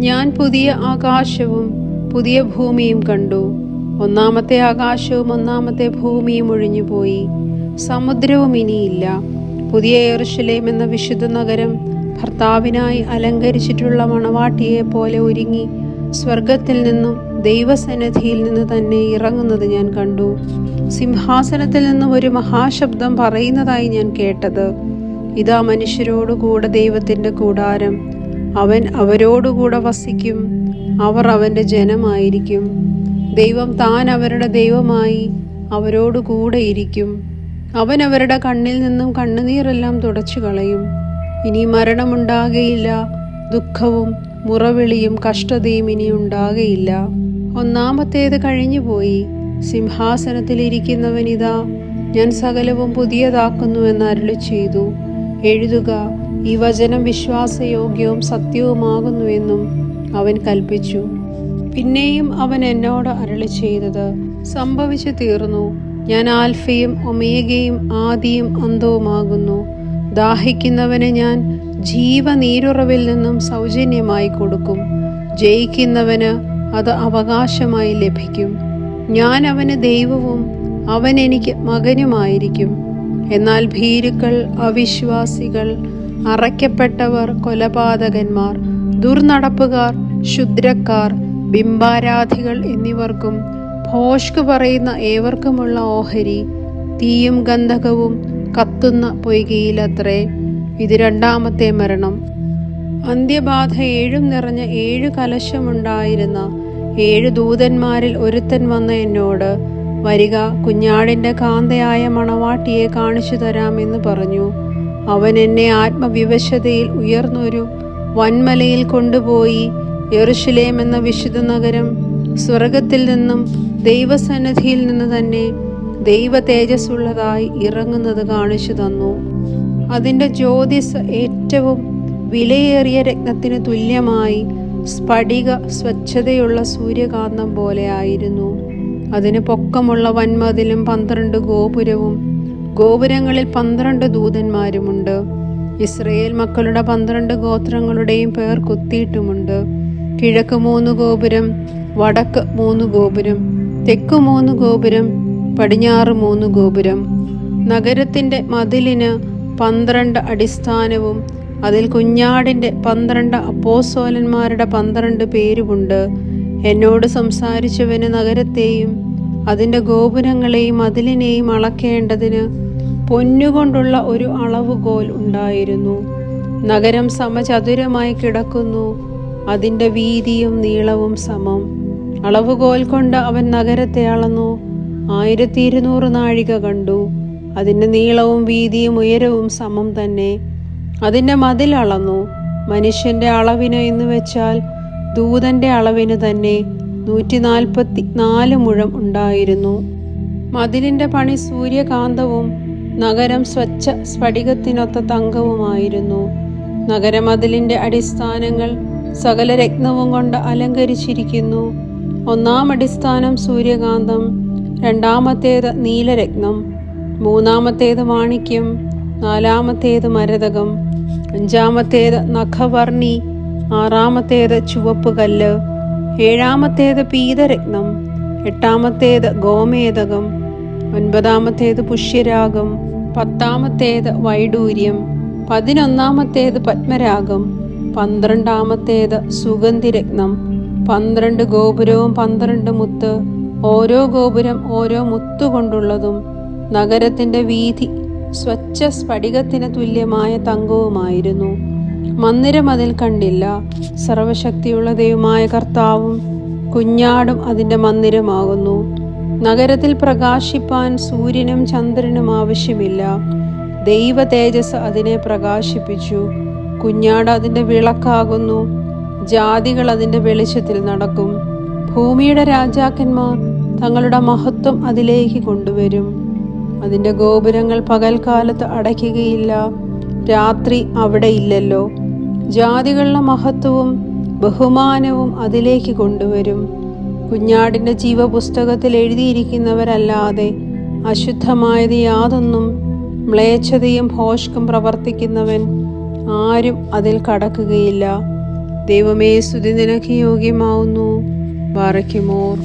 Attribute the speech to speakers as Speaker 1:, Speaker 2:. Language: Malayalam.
Speaker 1: ഞാൻ പുതിയ ആകാശവും പുതിയ ഭൂമിയും കണ്ടു. ഒന്നാമത്തെ ആകാശവും ഒന്നാമത്തെ ഭൂമിയും ഒഴിഞ്ഞുപോയി. സമുദ്രവും ഇനിയില്ല. പുതിയ യെറുശലേം എന്ന വിശുദ്ധ നഗരം ഭർത്താവിനായി അലങ്കരിച്ചിട്ടുള്ള മണവാട്ടിയെ പോലെ ഒരുങ്ങി സ്വർഗത്തിൽ നിന്നും ദൈവസന്നിധിയിൽ നിന്ന് തന്നെ ഇറങ്ങുന്നത് ഞാൻ കണ്ടു. സിംഹാസനത്തിൽ നിന്നും ഒരു മഹാശബ്ദം പറയുന്നതായി ഞാൻ കേട്ടത്. ഇതാ മനുഷ്യരോടുകൂടെ ദൈവത്തിന്റെ കൂടാരം. അവൻ അവരോടുകൂടെ വസിക്കും. അവർ അവന്റെ ജനമായിരിക്കും. ദൈവം താൻ അവരുടെ ദൈവമായി അവരോടുകൂടെ ഇരിക്കും. അവൻ അവരുടെ കണ്ണിൽ നിന്നും കണ്ണുനീരെല്ലാം തുടച്ചു കളയും. ഇനി മരണമുണ്ടാകയില്ല. ദുഃഖവും മുറവിളിയും കഷ്ടതയും ഇനി ഉണ്ടാകയില്ല. ഒന്നാമത്തേത് കഴിഞ്ഞുപോയി. സിംഹാസനത്തിലിരിക്കുന്നവനിതാ ഞാൻ സകലവും പുതിയതാക്കുന്നുവെന്ന് അരുളി ചെയ്തു എഴുതുക ഈ വചനം വിശ്വാസയോഗ്യവും സത്യവുമാകുന്നുവെന്നും അവൻ കൽപ്പിച്ചു. പിന്നെയും അവൻ എന്നോട് അരളി ചെയ്തത് സംഭവിച്ചു തീർന്നു. ഞാൻ ആൽഫയും ഒമേഗയും ആദിയും അന്തവുമാകുന്നു ദാഹിക്കുന്നവന് ഞാൻ ജീവനീരുറവിൽ നിന്നും സൗജന്യമായി കൊടുക്കും. ജയിക്കുന്നവന് അത് അവകാശമായി ലഭിക്കും. ഞാൻ അവന് ദൈവവും അവൻ എനിക്ക് മകനുമായിരിക്കും. എന്നാൽ ഭീരുക്കൾ അവിശ്വാസികൾ അറയ്ക്കപ്പെട്ടവർ കൊലപാതകന്മാർ ദുർനടപ്പുകാർ ക്ഷുദ്രക്കാർ ബിംബാരാധികൾ എന്നിവർക്കും ഭോഷ്ക് പറയുന്ന ഏവർക്കുമുള്ള ഓഹരി തീയും ഗന്ധകവും കത്തുന്ന പൊയ്കയിലത്രേ. ഇത് രണ്ടാമത്തെ മരണം. അന്ത്യബാധ ഏഴും നിറഞ്ഞ ഏഴ് കലശമുണ്ടായിരുന്ന ഏഴ് ദൂതന്മാരിൽ ഒരുത്തൻ വന്ന എന്നോട് വരിക കുഞ്ഞാടിന്റെ കാന്തയായ മണവാട്ടിയെ കാണിച്ചു തരാമെന്ന് പറഞ്ഞു. അവൻ എന്നെ ആത്മവിവശതയിൽ ഉയർന്നൊരു വൻമലയിൽ കൊണ്ടുപോയി യെറുഷലേം എന്ന വിശുദ്ധ നഗരം സ്വർഗത്തിൽ നിന്നും ദൈവസന്നിധിയിൽ നിന്ന് തന്നെ ദൈവ തേജസ്സുള്ളതായി ഇറങ്ങുന്നത് കാണിച്ചു തന്നു. അതിന്റെ ജ്യോതിസ് ഏറ്റവും വിലയേറിയ രത്നത്തിന് തുല്യമായി സ്ഫടിക സ്വച്ഛതയുള്ള സൂര്യകാന്തം പോലെയായിരുന്നു അതിന് പൊക്കമുള്ള വൻമതിലും പന്ത്രണ്ട് ഗോപുരവും ഗോപുരങ്ങളിൽ പന്ത്രണ്ട് ദൂതന്മാരുമുണ്ട്. ഇസ്രയേൽ മക്കളുടെ പന്ത്രണ്ട് ഗോത്രങ്ങളുടെയും പേർ കുത്തിയിട്ടുമുണ്ട്. കിഴക്ക് മൂന്ന് ഗോപുരം വടക്ക് മൂന്ന് ഗോപുരം തെക്ക് മൂന്ന് ഗോപുരം പടിഞ്ഞാറ് മൂന്ന് ഗോപുരം. നഗരത്തിന്റെ മതിലിന് പന്ത്രണ്ട് അടിസ്ഥാനവും അതിൽ കുഞ്ഞാടിന്റെ പന്ത്രണ്ട് അപ്പോസോലന്മാരുടെ പന്ത്രണ്ട് പേരുമുണ്ട്. എന്നോട് സംസാരിച്ചവന് നഗരത്തെയും അതിന്റെ ഗോപുരങ്ങളെയും മതിലിനെയും അളക്കേണ്ടതിന് പൊന്നുകൊണ്ടുള്ള ഒരു അളവുകോൽ ഉണ്ടായിരുന്നു. നഗരം സമചതുരമായി കിടക്കുന്നു. അതിന്റെ വീതിയും നീളവും സമം. അളവുകോൽ കൊണ്ട് അവൻ നഗരത്തെ അളന്നു. ആയിരത്തി ഇരുന്നൂറ് നാഴിക കണ്ടു. അതിന്റെ നീളവും വീതിയും ഉയരവും സമം തന്നെ. അതിന്റെ മതിൽ അളന്നു. മനുഷ്യന്റെ അളവിന് എന്ന് വെച്ചാൽ ദൂതന്റെ അളവിന് തന്നെ. നൂറ്റി നാൽപ്പത്തി നാല് മുഴം ഉണ്ടായിരുന്നു. മതിലിന്റെ പണി സൂര്യകാന്തവും നഗരം സ്വച്ഛ സ്ഫടികത്തിനൊത്ത തങ്കവുമായിരുന്നു. നഗരമതിലിന്റെ അടിസ്ഥാനങ്ങൾ സകല രത്നവും കൊണ്ട് അലങ്കരിച്ചിരിക്കുന്നു. ഒന്നാം അടിസ്ഥാനം സൂര്യകാന്തം രണ്ടാമത്തേത് നീലരത്നം മൂന്നാമത്തേത് മാണിക്യം നാലാമത്തേത് മരതകം അഞ്ചാമത്തേത് നഖവർണി ആറാമത്തേത് ചുവപ്പ് കല്ല്. ഏഴാമത്തേത് പീതരത്നം എട്ടാമത്തേത് ഗോമേതകം ഒൻപതാമത്തേത് പുഷ്യരാഗം പത്താമത്തേത് വൈഡൂര്യം പതിനൊന്നാമത്തേത് പത്മരാഗം പന്ത്രണ്ടാമത്തേത് സുഗന്ധിരത്നം പന്ത്രണ്ട് ഗോപുരവും പന്ത്രണ്ട് മുത്ത് ഓരോ ഗോപുരം ഓരോ മുത്തു കൊണ്ടുള്ളതും നഗരത്തിന്റെ വീതി സ്വച്ഛ സ്ഫടികത്തിന് തുല്യമായ തങ്കവുമായിരുന്നു. മന്ദിരം അതിൽ കണ്ടില്ല. സർവശക്തിയുള്ള ദൈവമായ കർത്താവും കുഞ്ഞാടും അതിന്റെ മന്ദിരമാകുന്നു. നഗരത്തിൽ പ്രകാശിപ്പാൻ സൂര്യനും ചന്ദ്രനും ആവശ്യമില്ല. ദൈവ തേജസ് അതിനെ പ്രകാശിപ്പിച്ചു. കുഞ്ഞാട് അതിന്റെ വിളക്കാകുന്നു. ജാതികൾ അതിന്റെ വെളിച്ചത്തിൽ നടക്കും. ഭൂമിയുടെ രാജാക്കന്മാർ തങ്ങളുടെ മഹത്വം അതിലേക്ക് കൊണ്ടുവരും. അതിന്റെ ഗോപുരങ്ങൾ പകൽക്കാലത്ത് അടയ്ക്കുകയില്ല. രാത്രി അവിടെ ഇല്ലല്ലോ. ജാതികളുടെ മഹത്വവും ബഹുമാനവും അതിലേക്ക് കൊണ്ടുവരും. കുഞ്ഞാടിന്റെ ജീവപുസ്തകത്തിൽ എഴുതിയിരിക്കുന്നവരല്ലാതെ അശുദ്ധമായത് യാതൊന്നും മ്ലേച്ഛതയും ഭോഷ്കും പ്രവർത്തിക്കുന്നവൻ ആരും അതിൽ കടക്കുകയില്ല. ദൈവമേ സ്തുതി നിനക്ക് യോഗ്യമാവുന്നു. ബാറയ്ക്കുമോർ